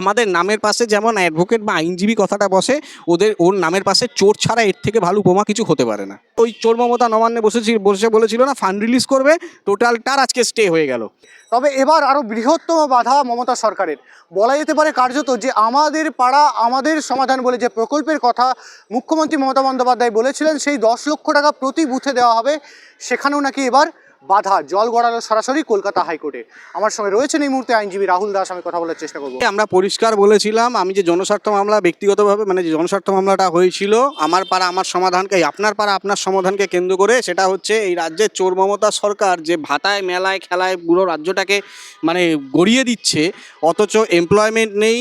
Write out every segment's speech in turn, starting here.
আমাদের নামের পাশে যেমন অ্যাডভোকেট বা আইনজীবী কথাটা বসে, ওদের, ওর নামের পাশে চোর ছাড়া এর থেকে ভালো উপমা কিছু হতে পারে না। ওই চোর মমতা নবান্নে বসেছি, বসে বলেছিল না ফান্ড রিলিজ করবে টোটালটার আজকে স্টে হয়ে গেল। তবে এবার আরও বৃহত্তম বাধা মমতা সরকারের। বলা যেতে পারে কার্যত যে আমাদের পাড়া, আমাদের সমাধান বলে যে প্রকল্পের কথা মুখ্যমন্ত্রী মমতা বন্দ্যোপাধ্যায় বলেছিলেন, সেই দশ লক্ষ টাকা প্রতি বুথে দেওয়া হবে। সেখানেও নাকি এবার বাধা, জল গড়ালো সরাসরি কলকাতা হাইকোর্টে। আমার সঙ্গে রয়েছেন এই মুহূর্তে আইনজীবী রাহুল দাস, আমি কথা বলার চেষ্টা করব। আমরা পরিষ্কার বলেছিলাম, আমি যে জনস্বার্থ মামলা, ব্যক্তিগতভাবে মানে যে জনস্বার্থ মামলাটা হয়েছিল, আমার পাড়া আমার সমাধানকে আপনার পাড়া আপনার সমাধানকে কেন্দ্র করে, সেটা হচ্ছে এই রাজ্যের চোর মমতা সরকার যে ভাতায় মেলায়, খেলায় পুরো রাজ্যটাকে মানে গড়িয়ে দিচ্ছে, অথচ এমপ্লয়মেন্ট নেই,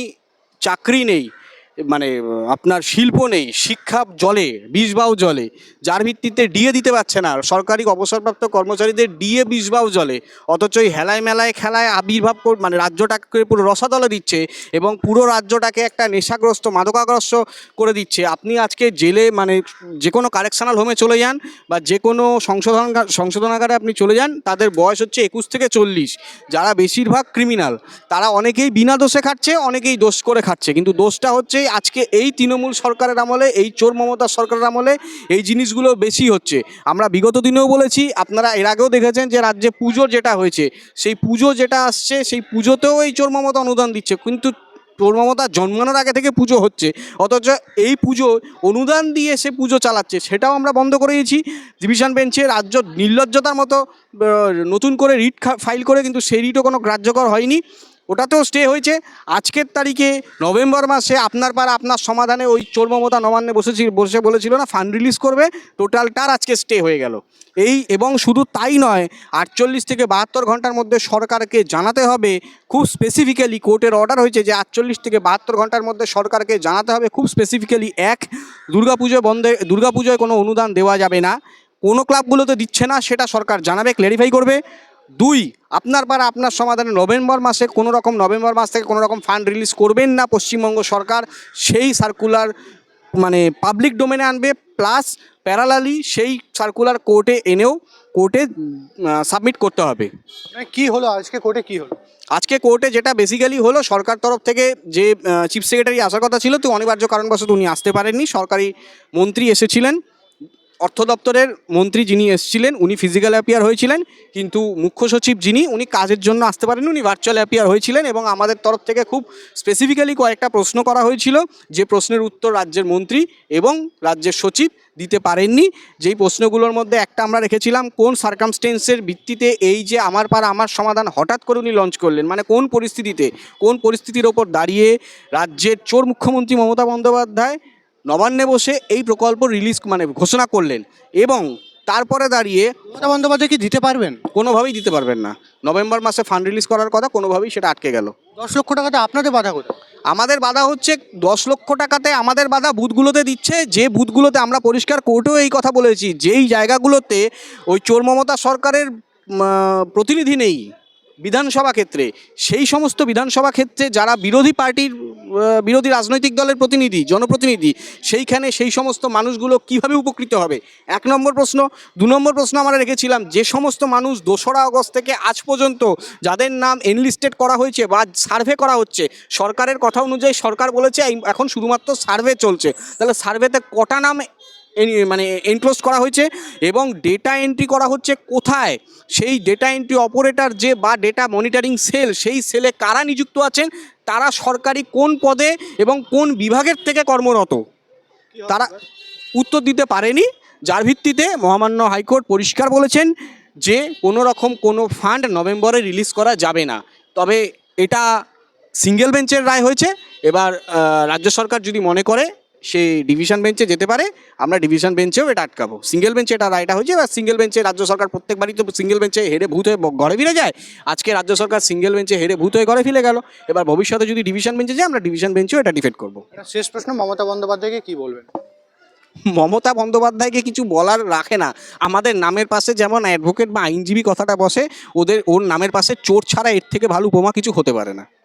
চাকরি নেই। মানে আপনার শিল্প নেই, শিক্ষা জলে বিষবাও জলে, যার ভিত্তিতে ডিএ দিতে পারছে না। সরকারি অবসরপ্রাপ্ত কর্মচারীদের ডিএ বিষবাও জলে, অথচ এই হেলায় মেলায় খেলায় আবির্ভাব মানে রাজ্যটাকে পুরো রসাতলে দিচ্ছে এবং পুরো রাজ্যটাকে একটা নেশাগ্রস্ত, মাদকাগ্রস্ত করে দিচ্ছে। আপনি আজকে জেলে মানে যে কোনো কারেকশনাল হোমে চলে যান বা যে কোনো সংশোধন সংশোধনাগারে আপনি চলে যান, তাদের বয়স হচ্ছে একুশ থেকে চল্লিশ। যারা বেশিরভাগ ক্রিমিনাল তারা অনেকেই বিনা দোষে খাচ্ছে অনেকেই দোষ করে খাচ্ছে কিন্তু দোষটা হচ্ছে আজকে এই তৃণমূল সরকারের আমলে, এই চোর মমতা সরকারের আমলে এই জিনিসগুলো বেশি হচ্ছে। আমরা বিগত দিনেও বলেছি, আপনারা এর আগেও দেখেছেন যে রাজ্যে পুজো যেটা হয়েছে, সেই পুজো যেটা আসছে, সেই পুজোতেও এই চোর মমতা অনুদান দিচ্ছে। কিন্তু চোর মমতা জন্মানোর আগে থেকে পুজো হচ্ছে, অথচ এই পুজো অনুদান দিয়ে সে পুজো চালাচ্ছে, সেটাও আমরা বন্ধ করে দিয়েছি। ডিভিশন বেঞ্চে রাজ্য নির্লজ্জতার মতো নতুন করে রিট ফাইল করে কিন্তু সেই রিটও কোনো গ্রাহ্যকর হয়নি। ওটাতেও স্টে হয়েছে। আজকের তারিখে নভেম্বর মাসে আপনার পাড়া আপনার সমাধানে ওই চোর মমতা নবান্নে বসেছি, বসে বলেছিল না ফান্ড রিলিজ করবে টোটালটার আজকে স্টে হয়ে গেল। এই এবং শুধু তাই নয়, আটচল্লিশ থেকে বাহাত্তর ঘণ্টার মধ্যে সরকারকে জানাতে হবে, খুব স্পেসিফিক্যালি কোর্টের অর্ডার হয়েছে যে আটচল্লিশ থেকে বাহাত্তর ঘণ্টার মধ্যে সরকারকে জানাতে হবে, খুব স্পেসিফিক্যালি এক, দুর্গাপুজো বন্ধে, দুর্গাপুজোয় কোনো অনুদান দেওয়া যাবে না। কোনো ক্লাবগুলোতে দিচ্ছে না, সেটা সরকার জানাবে ক্ল্যারিফাই করবে। দুই আপনার পাড়া আপনার সমাধানে নভেম্বর মাসে কোনো রকম নভেম্বর মাস থেকে কোনো রকম ফান্ড রিলিজ করবেন না পশ্চিমবঙ্গ সরকার। সেই সার্কুলার মানে পাবলিক ডোমেনে আনবে প্লাস প্যারালালি সেই সার্কুলার কোর্টে এনেও কোর্টে সাবমিট করতে হবে। মানে কি হলো? আজকে কোর্টে কি হলো? আজকে কোর্টে যেটা বেসিক্যালি হলো সরকার তরফ থেকে যে চিফ সেক্রেটারি আসার কথা ছিল তো অনিবার্য কারণবশত উনি আসতে পারেননি। সরকারি মন্ত্রী এসেছিলেন। অর্থ দপ্তরের মন্ত্রী যিনি এসেছিলেন, উনি ফিজিক্যাল অ্যাপিয়ার হয়েছিলেন, কিন্তু মুখ্য সচিব যিনি, উনি কাজের জন্য আসতে পারেন উনি ভার্চুয়াল অ্যাপিয়ার হয়েছিলেন এবং আমাদের তরফ থেকে খুব স্পেসিফিক্যালি কয়েকটা প্রশ্ন করা হয়েছিল, যে প্রশ্নের উত্তর রাজ্যের মন্ত্রী এবং রাজ্যের সচিব দিতে পারেননি। যেই প্রশ্নগুলোর মধ্যে একটা আমরা রেখেছিলাম, কোন সার্কামস্টেন্সের ভিত্তিতে এই যে আমার পাড়া, আমার সমাধান হঠাৎ করে উনি লঞ্চ করলেন মানে কোন পরিস্থিতিতে? কোন পরিস্থিতির ওপর দাঁড়িয়ে রাজ্যের চোর মুখ্যমন্ত্রী মমতা বন্দ্যোপাধ্যায় নবান্নে বসে এই প্রকল্প রিলিজ মানে ঘোষণা করলেন এবং তারপরে দাঁড়িয়ে মমতা বন্দ্যোপাধ্যায় কি দিতে পারবেন? কোনোভাবেই দিতে পারবেন না। নভেম্বর মাসে ফান্ড রিলিজ করার কথা কোনোভাবেই সেটা আটকে গেল। দশ লক্ষ টাকাতে আপনাদের বাধা কোথায়? আমাদের বাধা হচ্ছে দশ লক্ষ টাকাতে আমাদের বাধা বুথগুলোতে দিচ্ছে যে বুথগুলোতে আমরা পরিষ্কার কোর্টেও এই কথা বলেছি যেই জায়গাগুলোতে ওই চোর মমতা সরকারের প্রতিনিধি নেই বিধানসভা ক্ষেত্রে, সেই সমস্ত বিধানসভা ক্ষেত্রে যারা বিরোধী পার্টির বিরোধী রাজনৈতিক দলের প্রতিনিধি, জনপ্রতিনিধি, সেইখানে সেই সমস্ত মানুষগুলো কীভাবে উপকৃত হবে? এক নম্বর প্রশ্ন। দু নম্বর প্রশ্ন আমরা রেখেছিলাম, যে সমস্ত মানুষ দোসরা আগস্ট থেকে আজ পর্যন্ত যাদের নাম এনলিস্টেড করা হয়েছে বা সার্ভে করা হচ্ছে, সরকারের কথা অনুযায়ী সরকার বলেছে এখন শুধুমাত্র সার্ভে চলছে। তাহলে সার্ভেতে কটা নাম মানে এনক্লোজ করা হয়েছে এবং ডেটা এন্ট্রি করা হচ্ছে কোথায়? সেই ডেটা এন্ট্রি অপারেটর যে বা ডেটা মনিটরিং সেল সেই সেলে কারা নিযুক্ত আছেন? তারা সরকারি কোন পদে এবং কোন বিভাগের থেকে কর্মরত? তারা উত্তর দিতে পারেনি। যার ভিত্তিতে মহামান্য হাইকোর্ট পরিষ্কার বলেছেন যে কোনো রকম কোনো ফান্ড নভেম্বরে রিলিজ করা যাবে না। তবে এটা সিঙ্গেল বেঞ্চের রায় হয়েছে। এবার রাজ্য সরকার যদি মনে করে সে ডিভিশন বেঞ্চে যেতে পারে আমরা ডিভিশন বেঞ্চেও এটা আটকাবো। সিঙ্গেল বেঞ্চে এটা রায়টা হয়েছে এবার সিঙ্গেল বেঞ্চে রাজ্য সরকার প্রত্যেকবারই তো সিঙ্গেল বেঞ্চে হেরে ভূত হয়ে ব- ঘরে ফিরে যায়। আজকে রাজ্য সরকার সিঙ্গেল বেঞ্চে হেরে ভূত হয়ে ঘরে ফিরে গেল। এবার ভবিষ্যতে যদি ডিভিশন বেঞ্চে যায় আমরা ডিভিশন বেঞ্চেও এটা ডিফেন্ড করব। শেষ প্রশ্ন মমতা বন্দ্যোপাধ্যায়কে কি বলবেন? মমতা বন্দ্যোপাধ্যায়কে কিছু বলার রাখে না। আমাদের নামের পাশে যেমন অ্যাডভোকেট বা আইনজীবী কথাটা বসে ওদের ওর নামের পাশে চোর ছাড়া এর থেকে ভালো উপমা কিছু হতে পারে না।